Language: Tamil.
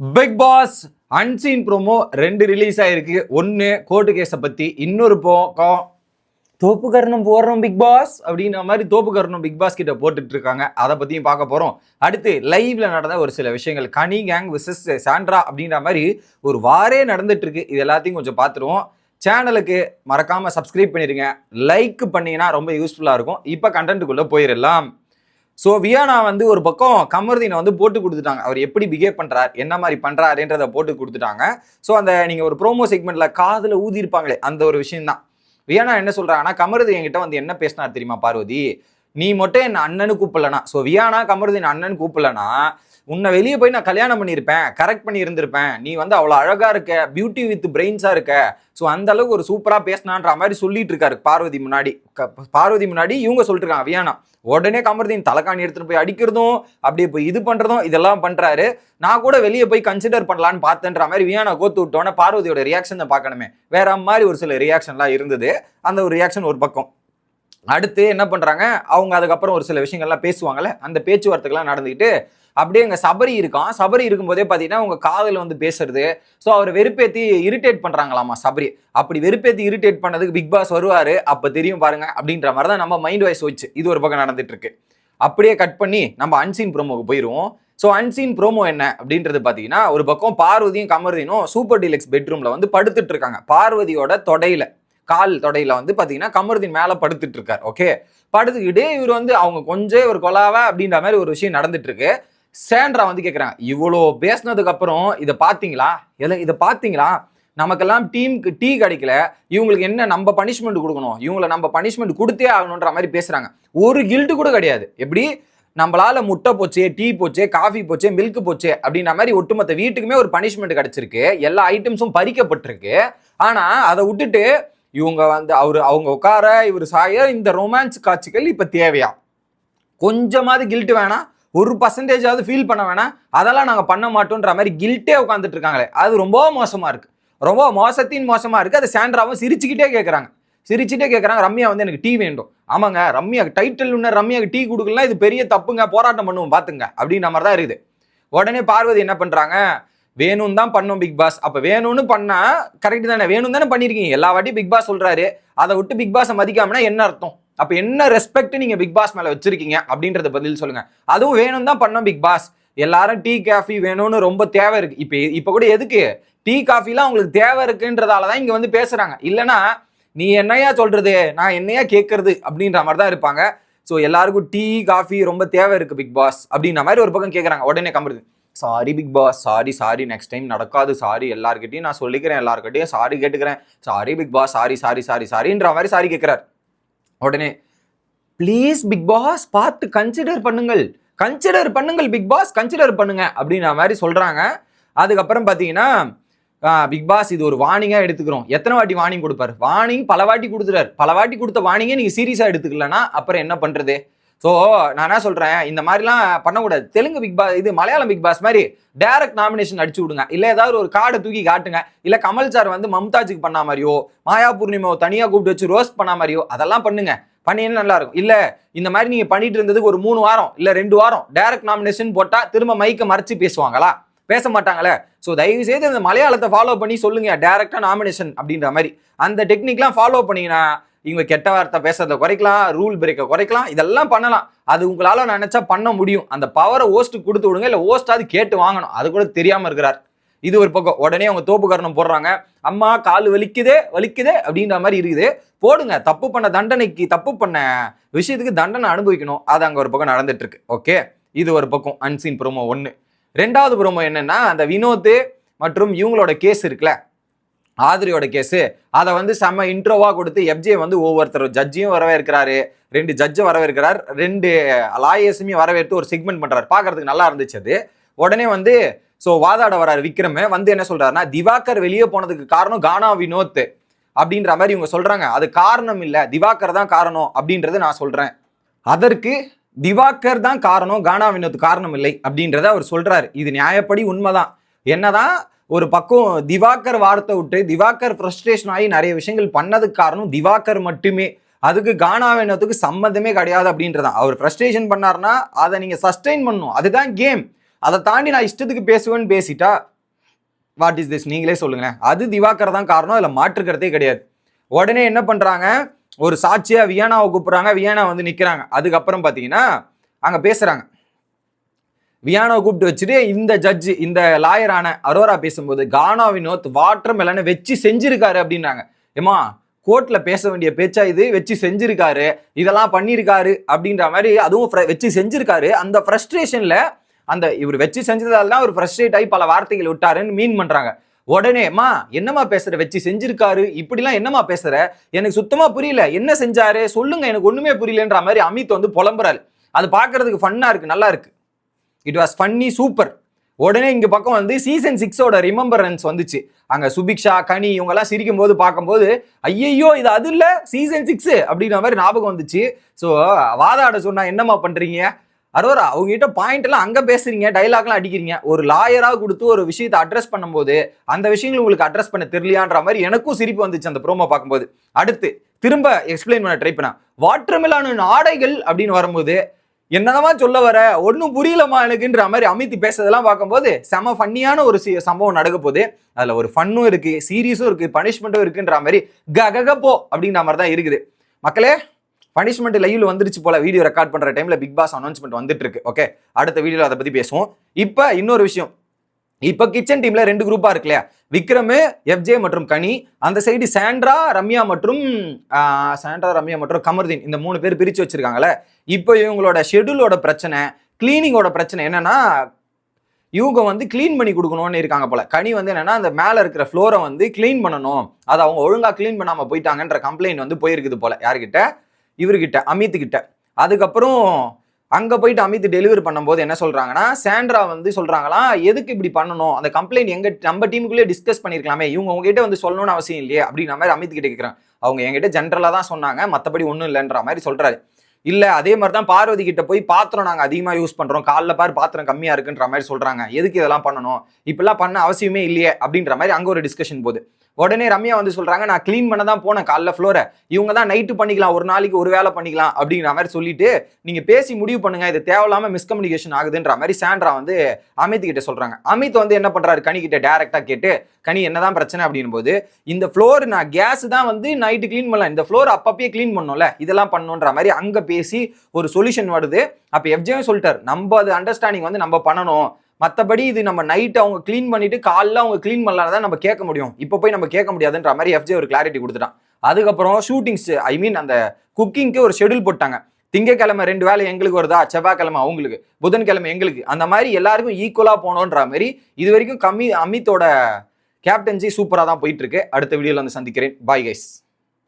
பிக் பாஸ் அன்சீன் ப்ரோமோ ரெண்டு ரிலீஸ் ஆயிருக்கு. ஒன்று கோர்ட்டு கேஸை பற்றி இன்னொரு பக்கம் தோப்பு கர்ணம் போடுறோம் பிக் பாஸ் அப்படின்ற மாதிரி தோப்பு கர்ணம் பிக் பாஸ் கிட்ட போட்டுட்டு இருக்காங்க. அதை பற்றியும் பார்க்க போகிறோம் அடுத்து லைவ்ல நடந்த ஒரு சில விஷயங்கள். கனி கேங் விசஸ் சாண்ட்ரா அப்படின்ற மாதிரி ஒரு வாரே நடந்துட்டு இருக்கு. இது எல்லாத்தையும் கொஞ்சம் பார்த்துருவோம். சேனலுக்கு மறக்காம சப்ஸ்கிரைப் பண்ணிடுங்க லைக் பண்ணீங்கன்னா ரொம்ப யூஸ்ஃபுல்லாக இருக்கும். இப்போ கண்டென்ட்டுக்குள்ளே போயிடலாம். ஸோ வியானா வந்து ஒரு பக்கம் கமருதீனை வந்து போட்டு கொடுத்துட்டாங்க. அவர் எப்படி பிஹேவ் பண்ணுறார் என்ன மாதிரி பண்ணுறாருன்றத போட்டு கொடுத்துட்டாங்க. ஸோ அந்த நீங்கள் ஒரு ப்ரோமோ செக்மெண்ட்டில் காதில் ஊதியிருப்பாங்களே அந்த ஒரு விஷயந்தான் வியானா என்ன சொல்கிறாங்கன்னா கமருதீன் என்கிட்ட வந்து என்ன பேசினார் தெரியுமா பார்வதி? நீ மட்டும் என் அண்ணனு கூப்பிடலனா. ஸோ வியானா கமருதீன் அண்ணன் கூப்பிடலனா உன்னை வெளியே போய் நான் கல்யாணம் பண்ணியிருப்பேன் கரெக்ட் பண்ணி இருந்திருப்பேன் நீ வந்து அவ்வளோ அழகாக இருக்க பியூட்டி வித் பிரெயின்ஸாக இருக்க. ஸோ அந்த அளவுக்கு ஒரு சூப்பராக பேசினான்ற மாதிரி சொல்லிட்டு இருக்காரு பார்வதி முன்னாடி. க- பார்வதி முன்னாடி இவங்க சொல்லிட்டு இருக்காங்க வியானா உடனே கமர்தீன் தலைக்காணி எடுத்துகிட்டு போய் அடிக்கிறதும் அப்படியே போய் இது பண்ணுறதும் இதெல்லாம் பண்ணுறாரு நான் கூட வெளியே போய் கன்சிடர் பண்ணலான்னு பார்த்தேன்ற மாதிரி வியானா கோத்து விட்டோன்னே பார்வதியோட ரியாக்ஷன் பார்க்கணுமே. வேற மாதிரி ஒரு சில ரியாக்ஷன்லாம் இருந்தது. அந்த ஒரு ரியாக்ஷன் ஒரு பக்கம். அடுத்து என்ன பண்ணுறாங்க அவங்க அதுக்கப்புறம் ஒரு சில விஷயங்கள்லாம் பேசுவாங்கள்ல அந்த பேச்சுவார்த்தைகள்லாம் நடந்துக்கிட்டு அப்படியே அங்கே சபரி இருக்கான். சபரி இருக்கும்போதே பார்த்தீங்கன்னா உங்கள் காதல் வந்து பேசுறது. ஸோ அவர் வெறுப்பேத்தி இரிட்டேட் பண்ணுறாங்களாமா சபரி? அப்படி வெறுப்பேத்தி இரிட்டேட் பண்ணதுக்கு பிக் பாஸ் வருவார். அப்போ தெரியும் பாருங்க அப்படின்ற மாதிரி தான் நம்ம மைண்ட் வாய்ஸ் வச்சு இது ஒரு பக்கம் நடந்துட்டு இருக்கு அப்படியே கட் பண்ணி நம்ம அன்சீன் ப்ரோமோக்கு போயிடுவோம் ஸோ அன்சீன் ப்ரோமோ என்ன? அப்படின்றது பார்த்தீங்கன்னா ஒரு பக்கம் பார்வதியும் கமருதினும் சூப்பர் டீலக்ஸ் பெட்ரூமில் வந்து படுத்துட்டு இருக்காங்க பார்வதியோட தொடையில கால் தொடையில வந்து பார்த்தீங்கன்னா கமருதீன் மேலே படுத்துட்டு இருக்கார் ஓகே படுத்துக்கிட்டு இவர் வந்து அவங்க கொஞ்சம் ஒரு கொலாவை அப்படின்ற மாதிரி ஒரு விஷயம் நடந்துட்டு இருக்கு சேண்ட்ரா வந்து கேட்குறாங்க இவ்வளோ பேசினதுக்கு அப்புறம் இதை பார்த்தீங்களா? இல்லை இதை பார்த்தீங்களா? நமக்கெல்லாம் டீமுக்கு டீ கிடைக்கல. இவங்களுக்கு என்ன நம்ம பனிஷ்மெண்ட் கொடுக்கணும்? இவங்களை நம்ம பனிஷ்மெண்ட் கொடுத்தே ஆகணுன்ற மாதிரி பேசுகிறாங்க ஒரு கில்ட்டு கூட கிடையாது. எப்படி? நம்மளால முட்டை போச்சே டீ போச்சே காஃபி போச்சே மில்க் போச்சே அப்படின்ற மாதிரி ஒட்டுமொத்த வீட்டுக்குமே ஒரு பனிஷ்மெண்ட் கிடைச்சிருக்கு. எல்லா ஐட்டம்ஸும் பறிக்கப்பட்டிருக்கு. ஆனால் அதை விட்டுட்டு இவங்க வந்து அவர் அவங்க உட்கார இவர் சாய இந்த ரொமான்ஸ் காட்சிகள் இப்போ தேவையா? கொஞ்சமாவது கில்ட்டு வேணாம். ஒரு பர்சன்டேஜாவது ஃபீல் பண்ண வேணாம். அதெல்லாம் நாங்கள் பண்ண மாட்டோன்ற மாதிரி கில்ட்டே உட்காந்துட்டு இருக்காங்களே. அது ரொம்ப மோசமாக இருக்குது ரொம்ப மோசத்தின் மோசமாக இருக்குது அது சாண்ட்ராவும் சிரிச்சுக்கிட்டே கேட்குறாங்க சிரிச்சுட்டே கேட்குறாங்க ரம்யா வந்து எனக்கு டீ வேண்டும். ஆமாங்க ரம்யா டைட்டில் இன்னும் ரம்யாக்கு டீ கொடுக்கலாம் இது பெரிய தப்புங்க. போராட்டம் பண்ணுவோம். பார்த்துங்க. அப்படின்ற மாதிரி தான் இருக்குது. உடனே பார்வதி என்ன பண்ணுறாங்க வேணும் தான் பண்ணோம் பிக் பாஸ் அப்போ வேணும்னு பண்ணால் கரெக்டு தானே. வேணும் தானே பண்ணியிருக்கீங்க. எல்லா வாட்டியும் பிக் பாஸ் சொல்கிறாரு அதை விட்டு பிக் பாஸை மதிக்காமனா என்ன அர்த்தம்? அப்போ என்ன ரெஸ்பெக்ட் நீங்கள் பிக் பாஸ் மேலே வச்சிருக்கீங்க அப்படின்றத பதில் சொல்லுங்கள் அதுவும் வேணும் தான் பண்ணோம் பிக் பாஸ் எல்லாரும் டீ காஃபி வேணும்னு ரொம்ப தேவை இருக்குது இப்போ இப்போ கூட எதுக்கு? டீ காஃபிலாம் அவங்களுக்கு தேவை இருக்குன்றதால தான் இங்கே வந்து பேசுகிறாங்க இல்லைன்னா நீ என்னையா சொல்கிறது நான் என்னையா கேட்குறது அப்படின்ற மாதிரி தான் இருப்பாங்க. ஸோ எல்லாருக்கும் டீ காஃபி ரொம்ப தேவை இருக்குது பிக் பாஸ் அப்படின்ற மாதிரி ஒரு பக்கம் கேட்குறாங்க உடனே கம்பருது sorry Bigg Boss sorry sorry next time நடக்காது. சாரி எல்லாருக்கிட்டையும் நான் சொல்லிக்கிறேன் எல்லாருக்கிட்டையும் சாரி கேட்டுக்கிறேன். Sorry Bigg Boss sorry sorry sorry சாரின்ற மாதிரி சாரி கேட்குறாரு உடனே ப்ளீஸ் பிக் பாஸ் பார்த்து கன்சிடர் பண்ணுங்கள். கன்சிடர் பண்ணுங்கள் பிக் பாஸ் கன்சிடர் பண்ணுங்க. அப்படின்ற மாதிரி சொல்றாங்க. அதுக்கப்புறம் பார்த்தீங்கன்னா பிக் பாஸ் இது ஒரு வார்னிங்காக எடுத்துக்கிறோம். எத்தனை வாட்டி வார்னிங் கொடுப்பாரு? வார்னிங் பல வாட்டி கொடுத்துறாரு பல வாட்டி கொடுத்த வார்னிங்கே நீங்கள் சீரியஸாக எடுத்துக்கலனா அப்புறம் என்ன பண்ணுறது ஸோ நான் என்ன சொல்கிறேன் இந்த மாதிரிலாம் பண்ணக்கூடாது. தெலுங்கு பிக் பாஸ் இது மலையாளம் பிக் பாஸ் மாதிரி டைரக்ட் நாமினேஷன் அடிச்சு விடுங்க. இல்லை ஏதாவது ஒரு கார்டை தூக்கி காட்டுங்க. இல்லை கமல் சார் வந்து மம்தாஜுக்கு பண்ண மாதிரியோ மாயா பூர்ணிமாவை தனியாக கூப்பிட்டு வச்சு ரோஸ்ட் பண்ண மாதிரியோ அதெல்லாம் பண்ணுங்க. பண்ணினா நல்லா இருக்கும். இந்த மாதிரி நீங்கள் பண்ணிட்டு இருந்ததுக்கு ஒரு மூணு வாரம் இல்லை ரெண்டு வாரம் டைரக்ட் நாமினேஷன் போட்டால் திரும்ப மைக்கை மறைச்சு பேசுவாங்களா? பேச மாட்டாங்களே. ஸோ தயவு செய்து இந்த மலையாளத்தை ஃபாலோ பண்ணி சொல்லுங்க டேரெக்டாக நாமினேஷன் அப்படின்ற மாதிரி. அந்த டெக்னிக்லாம் ஃபாலோ பண்ணீங்கன்னா இவங்க கெட்ட வார்த்தை பேசுறதை குறைக்கலாம் ரூல் பிரேக்கை குறைக்கலாம் இதெல்லாம் பண்ணலாம். அது உங்களால் நினைச்சா பண்ண முடியும். அந்த பவரை ஓஸ்ட்டு கொடுத்து விடுங்க இல்லை ஓஸ்டாவது கேட்டு வாங்கணும். அது கூட தெரியாமல் இருக்கிறார். இது ஒரு பக்கம். உடனே அவங்க தோப்பு காரணம் போடுறாங்க. அம்மா கால் வலிக்குதே வலிக்குதே அப்படின்ற மாதிரி இருக்குது. போடுங்க. தப்பு பண்ண தண்டனைக்கு தப்பு பண்ண விஷயத்துக்கு தண்டனை அனுபவிக்கணும். அது அங்கே ஒரு பக்கம் நடந்துட்டு இருக்கு ஓகே இது ஒரு பக்கம். அன்சீன் ப்ரோமோ ஒன்று ரெண்டாவது ப்ரோமோ என்னன்னா அந்த வினோத் மற்றும் இவங்களோட கேஸ் இருக்குல்ல? ஆதிரியோட கேஸு. அதை வந்து செம்ம இன்ட்ரோவாக கொடுத்து எஃப்ஜே வந்து ஒவ்வொருத்தர் ஜட்ஜியும் வரவேற்கிறாரு. ரெண்டு ஜட்ஜும் வரவேற்கிறார். ரெண்டு லாயர்ஸுமே வரவேற்று ஒரு செக்மெண்ட் பண்ணுறாரு பார்க்கறதுக்கு நல்லா இருந்துச்சு அது. உடனே வந்து ஸோ வாதாட வராரு விக்ரம். வந்து என்ன சொல்கிறாருன்னா திவாகர் வெளியே போனதுக்கு காரணம் கானா வினோத் அப்படின்ற மாதிரி இவங்க சொல்கிறாங்க அது காரணம் இல்லை. திவாகர் தான் காரணம் அப்படின்றத நான் சொல்கிறேன் அதற்கு திவாகர் தான் காரணம் கானா வினோத் காரணம் இல்லை அப்படின்றத அவர் சொல்கிறார் இது நியாயப்படி உண்மைதான். என்னதான் ஒரு பக்கம் திவாகர் வார்த்தை விட்டு திவாகர் ஃப்ரஸ்ட்ரேஷன் ஆகி நிறைய விஷயங்கள் பண்ணதுக்கு காரணம் திவாகர் மட்டுமே. அதுக்கு கானாவினத்துக்கு சம்மந்தமே கிடையாது அப்படின்றதான். அவர் ஃப்ரஸ்ட்ரேஷன் பண்ணாருன்னா அதை நீங்கள் சஸ்டெயின் பண்ணும் அதுதான் கேம் அதை தாண்டி நான் இஷ்டத்துக்கு பேசுவேன்னு பேசிட்டா வாட் இஸ் திஸ் நீங்களே சொல்லுங்களேன். அது திவாகர் தான் காரணம். அதில் மாற்றுக்கிறதே கிடையாது. உடனே என்ன பண்ணுறாங்க ஒரு சாட்சியாக வியானாவை கூப்பிட்றாங்க. வியானா வந்து நிற்கிறாங்க அதுக்கப்புறம் பார்த்தீங்கன்னா அங்கே பேசுகிறாங்க வியானோ கூப்பிட்டு வச்சுட்டு இந்த ஜட்ஜு இந்த லாயரான அரோரா பேசும்போது கானா வினோத் வாட்டர் மெலனை வச்சு செஞ்சிருக்காரு அப்படின்னாங்க ஏமா கோர்ட்டில் பேச வேண்டிய பேச்சா இது? வச்சு செஞ்சிருக்காரு. இதெல்லாம் பண்ணியிருக்காரு அப்படின்ற மாதிரி அதுவும் வச்சு செஞ்சிருக்காரு. அந்த ஃப்ரஸ்ட்ரேஷனில் அந்த இவர் வச்சு செஞ்சதால தான் ஒரு ஃப்ரஸ்ட்ரேட் ஆகி பல வார்த்தைகள் விட்டாருன்னு மீன் பண்ணுறாங்க உடனேம்மா என்னம்மா பேசுற? வச்சு செஞ்சிருக்காரு. இப்படிலாம் என்னம்மா பேசுற? எனக்கு சுத்தமாக புரியல. என்ன செஞ்சாரு? சொல்லுங்க. எனக்கு ஒன்றுமே புரியலன்ற மாதிரி அமித் வந்து புலம்புறாரு. அது பார்க்கறதுக்கு ஃபன்னாக இருக்குது நல்லா இருக்குது இட் வாஸ் ஃபன்னி சூப்பர் உடனே இங்கே பக்கம் வந்து சீசன் சிக்ஸோட ரிமம்பரன்ஸ் வந்துச்சு. அங்கே சுபிக்ஷா கனி இவங்கெல்லாம் சிரிக்கும் போது பார்க்கும்போது ஐயையோ இது அது இல்லை சீசன் சிக்ஸு அப்படின்ற மாதிரி ஞாபகம் வந்துச்சு. ஸோ வாதாட சொன்னா என்னம்மா பண்ணுறீங்க அரோரா அவங்ககிட்ட பாயிண்ட் எல்லாம் அங்கே பேசுறீங்க டைலாக்லாம் அடிக்கிறீங்க. ஒரு லாயராக கொடுத்து ஒரு விஷயத்தை அட்ரஸ் பண்ணும்போது அந்த விஷயங்கள் உங்களுக்கு அட்ரஸ் பண்ண தெரியலையான்ற மாதிரி எனக்கும் சிரிப்பு வந்துச்சு அந்த ப்ரோமோ பார்க்கும்போது. அடுத்து திரும்ப எக்ஸ்பிளைன் பண்ண ட்ரை பண்ண வாட்டர்மெலானு ஆடைகள் அப்படின்னு வரும்போது என்னதமா சொல்ல வர? ஒன்றும் புரியலமா எனக்குன்ற மாதிரி அமித் பேசுறதெல்லாம் பார்க்கும்போது செம ஃபன்னியான ஒரு சம்பவம் நடக்க போகுது. அதில் ஒரு ஃபன்னும் இருக்கு சீரியஸும் இருக்கு பனிஷ்மெண்ட்டும் இருக்குன்ற மாதிரி ககக போ அப்படின்ற மாதிரி தான் இருக்குது. மக்களே பனிஷ்மெண்ட் லைவ்ல வந்துருச்சு போல வீடியோ ரெக்கார்ட் பண்ற டைம்ல பிக் பாஸ் அனௌன்ஸ்மெண்ட் வந்துட்டு இருக்கு ஓகே அடுத்த வீடியோல அதை பத்தி பேசுவோம். இப்போ இன்னொரு விஷயம். இப்போ கிச்சன் டீம்ல ரெண்டு குரூப்பா இருக்கு இல்லையா? விக்ரம் எஃப்ஜே மற்றும் கனி. அந்த சைடு சாண்ட்ரா ரம்யா மற்றும் சாண்ட்ரா ரம்யா மற்றும் கமர்தீன். இந்த மூணு பேர் பிரிச்சு வச்சிருக்காங்கல்ல. இப்போ இவங்களோட ஷெட்யூலோட பிரச்சனை கிளீனிங்கோட பிரச்சனை என்னன்னா இவங்க வந்து க்ளீன் பண்ணி கொடுக்கணும்னு இருக்காங்க போல. கனி வந்து என்னன்னா அந்த மேல இருக்கிற ஃப்ளோரை வந்து க்ளீன் பண்ணணும். அதை அவங்க ஒழுங்கா க்ளீன் பண்ணாம போயிட்டாங்கன்ற கம்ப்ளைண்ட் வந்து போயிருக்குது போல. யாருக்கிட்ட இவர்கிட்ட அமித் கிட்ட அதுக்கப்புறம் அங்கே போயிட்டு அமித் டெலிவரி பண்ணும்போது என்ன சொல்கிறாங்கன்னா சாண்ட்ரா வந்து சொல்கிறாங்களா எதுக்கு இப்படி பண்ணணும்? அந்த கம்ப்ளைண்ட் எங்கள் நம்ம டீமுக்குள்ளே டிஸ்கஸ் பண்ணிருக்கலாமே. இவங்க உங்ககிட்ட வந்து சொல்லணும்னு அவசியம் இல்லையே அப்படின்ற மாதிரி அமித் கிட்ட கேட்குறேன் அவங்க என்கிட்ட ஜென்ரலாக தான் சொன்னாங்க மற்றபடி ஒன்றும் இல்லைன்ற மாதிரி சொல்கிறாரு இல்லை அதே மாதிரி தான் பார்வதி கிட்ட போய் பாத்திரம் நாங்கள் அதிகமாக யூஸ் பண்ணுறோம் காலைல பாரு பாத்திரம் கம்மியாக இருக்குன்ற மாதிரி சொல்கிறாங்க எதுக்கு இதெல்லாம் பண்ணணும்? இப்பெல்லாம் பண்ண அவசியமே இல்லையே அப்படின்ற மாதிரி அங்கே ஒரு டிஸ்கஷன் போகுது. உடனே ரம்யா வந்து சொல்றாங்க நான் க்ளீன் பண்ண தான் போனேன் காலைல ஃப்ளோரை இவங்க தான் நைட்டு பண்ணிக்கலாம் ஒரு நாளைக்கு ஒரு வேலை பண்ணிக்கலாம் அப்படிங்கிற மாதிரி சொல்லிட்டு நீங்க பேசி முடிவு பண்ணுங்க இது தேவையில்லாம மிஸ்கம்யூனிகேஷன் ஆகுதுன்ற மாதிரி சாண்ட்ரா வந்து அமித் கிட்ட சொல்றாங்க. அமித் வந்து என்ன பண்றாரு கனி கிட்ட டேரக்டா கேட்டு கனி என்னதான் பிரச்சனை? அப்படின் போது இந்த ஃப்ளோர் நான் கேஸ் தான் வந்து நைட்டு க்ளீன் பண்ணலாம் இந்த ஃப்ளோர் அப்பப்பயே க்ளீன் பண்ணோம்ல இதெல்லாம் பண்ணணுன்ற மாதிரி அங்க பேசி ஒரு சொல்யூஷன் வருது. அப்ப எஃப்ஜே சொல்லிட்டார் நம்ம அது அண்டர்ஸ்டாண்டிங் வந்து நம்ம பண்ணணும். மற்றபடி இது நம்ம நைட் அவங்க க்ளீன் பண்ணிட்டு காலைல அவங்க க்ளீன் பண்ணலாம் தான் நம்ம கேட்க முடியும். இப்போ போய் நம்ம கேட்க முடியாதுன்ற மாதிரி எஃப்ஜே ஒரு கிளாரிட்டி கொடுத்துட்டான். அதுக்கப்புறம் ஷூட்டிங்ஸ் ஐ மீன் அந்த குக்கிங்க்கு ஒரு ஷெட்யூல் போட்டாங்க. திங்கக்கிழமை ரெண்டு வேலை எங்களுக்கு வருதா? செவ்வாய்க்கிழமை அவங்களுக்கு. புதன்கிழமை எங்களுக்கு. அந்த மாதிரி எல்லாருக்கும் ஈக்குவலாக போகணுன்ற மாதிரி இது வரைக்கும் கம்மி அமித்தோட கேப்டன்சி சூப்பராக தான் போயிட்டு இருக்கு. அடுத்த வீடியோவில் வந்து சந்திக்கிறேன். Bye guys